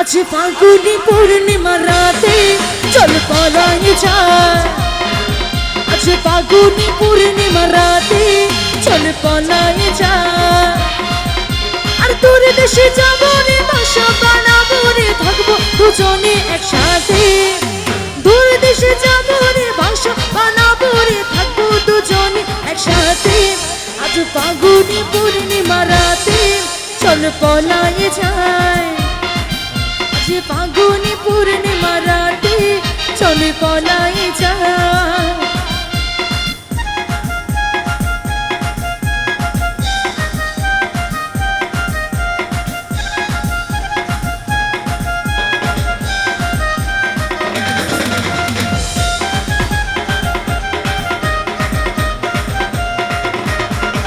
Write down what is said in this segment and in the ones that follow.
আছে ফাগুনি পূর্ণিমা রাতে, চল পলাই যায় আছে ফাগুনি পূর্ণিমা রাতে, চল পলাই আর তোর দেশে যাব রে, বাসা বানাবো রে, থাকব দুজনে একসাথে। দূর দেশে যাব রে, বাসা বানাবো রে, থাকব দুজনে একসাথে। আজ ফাগুনি পূর্ণিমা রাতে, চল পলাই যায় আজ ফাগুনি পূর্ণিমা রাতে চল পলাই যায়।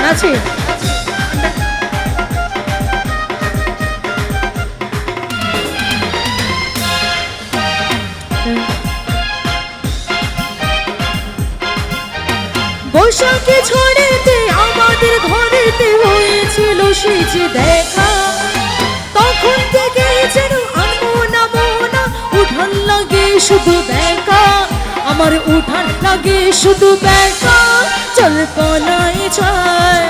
আছে বৈশাখে ছড়েতে আমাদের ঘরেতে হয়েছিল সেই যে দেখা। তখন থেকে যেন আনব না মোনা, উঠান লাগে শুধু দেখা আমার উঠান লাগে শুধু দেখা চল পলাই যায়।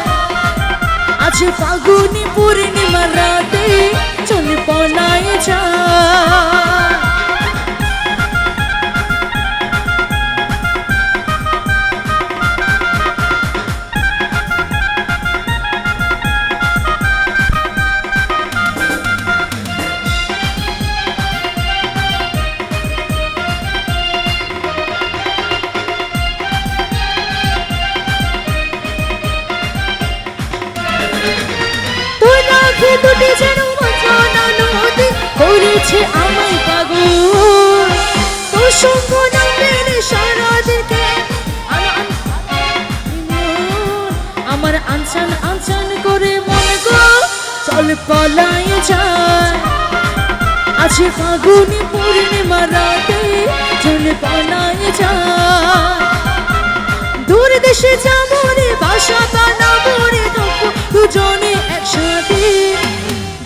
আজ ফাগুনি পূর্ণিমা রাতে, চল পলাই যায়। করেছে আমায় পাগল। তোর সঙ্গ না পেলে সারা দিকে আমার আনসান আনসান করে মন গো, চল পলাই যায়। আছে ফাগুনি পূর্ণিমা রাতে, চল পলাই যায়। দূর দেশে যাব বাসা বানাবো দুজনে একসাথে।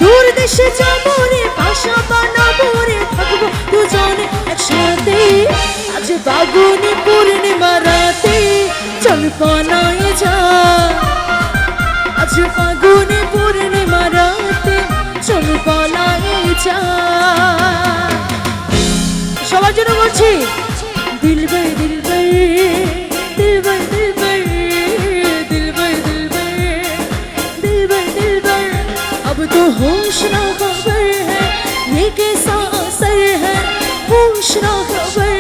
দূর দেশে যাব আজ বাগুনি পূর্ণিমা রাতে চল পলাই যা আজ ফাগুনি পূর্ণিমা রাতে চল পলাই যা সবার জন্য বলছি দিল ভাই দিল ভাই দিল ভাই দিল ভাই দিল ভাই দিল ভাই दिल भर दिल भर अब तो होश ना खबर है ये कैसा असर है होश ना खबर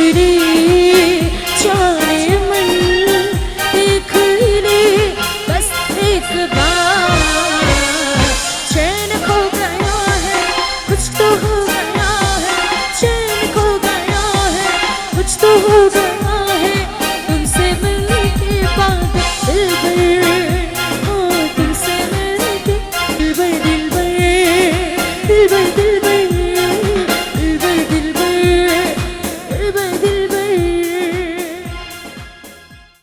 ফিরি চা